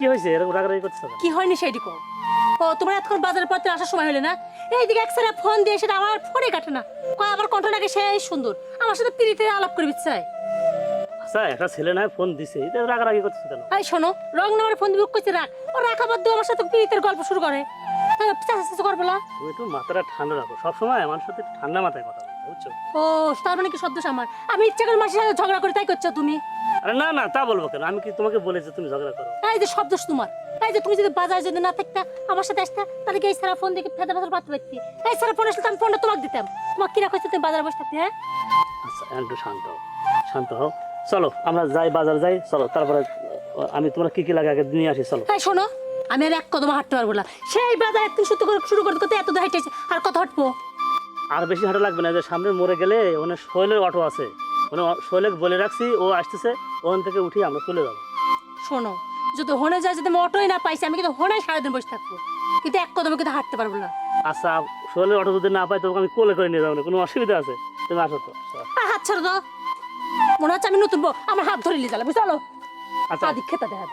কি হয়েছে? এরকম রাগারাগি করছ কি হয়নি সেইটি কো ও তোমার এতক্ষণ বাজারের পথে আসার সময় হলে না? এইদিকে এক সারা ফোন দিয়ে সেটা আমার ফোনে কাটে না। কয় আমার কণ্ঠ নাকি সেই সুন্দর। আমার সাথে পিড়িতে আলাপ করবি চাই। আচ্ছা একটা ছেলে না ফোন দিছে এটা রাগারাগি করছে কেন? এই শোনো রং নামের ফোন দিবি কইতে রাখ ও রাখা বাদ দিয়ে আমার সাথে পিড়িতের গল্প শুরু করে। চেঁচাচেঁচি করব না। তুমি একটু মাথাটা ঠান্ডা রাখো। সবসময় আমার সাথে ঠান্ডা মাথায় কথা বলতে বুঝছ? ও তার মানে কি শব্দ আমার? আমি ইচ্ছা করে মাসের সাথে ঝগড়া করে তাই করছ তুমি? আরে না না তা বলব কেন? আমি কি তোমাকে বলেছি তুমি ঝগড়া করো? এই যে শব্দ তোমার। এই যে তুমি যদি বাজারে যদি না থাকতা আমার সাথে আসতা তাহলে কি এই সারা ফোন দেখে ফেদা ফেদা পাতে পারতি এই সারা ফোন আসলে আমি ফোনটা তোমাকে দিতাম। তোমাকে কিরা কইতে তুমি বাজারে বসে থাকতে হ্যাঁ? আচ্ছা একটু শান্ত হও। শান্ত হও। চলো আমরা যাই বাজার যাই। চলো তারপরে আমি তোমার কি কি লাগে আগে নিয়ে আসি চলো। এই শোনো আমি আর এক কদম হাঁটতে পারব না। সেই বাজারে তুমি শুরু করে শুরু করতে করতে এত হাইটেছে আর কত হাঁটবো? আর বেশি হাঁটা লাগবে না যে সামনে মরে গেলে ওখানে শৈলের অটো আছে। মানে শৈলেক বলে রাখছি ও আসতেছে ওখান থেকে উঠি আমরা চলে যাব। শোনো যদি হনে যায় যদি আমি অটোই না পাইছি আমি কিন্তু হনে সারাদিন বসে থাকব। কিন্তু এক কদমে কিন্তু হাঁটতে পারব না। আচ্ছা শৈলের অটো যদি না পাই তবে আমি কোলে করে নিয়ে যাব না কোনো অসুবিধা আছে? তুমি আসো তো হাত ছাড়ো তো। মনে হচ্ছে আমি নতুন আমার হাত ধরে নিয়ে যাবে চলো আচ্ছা। দেখা যায়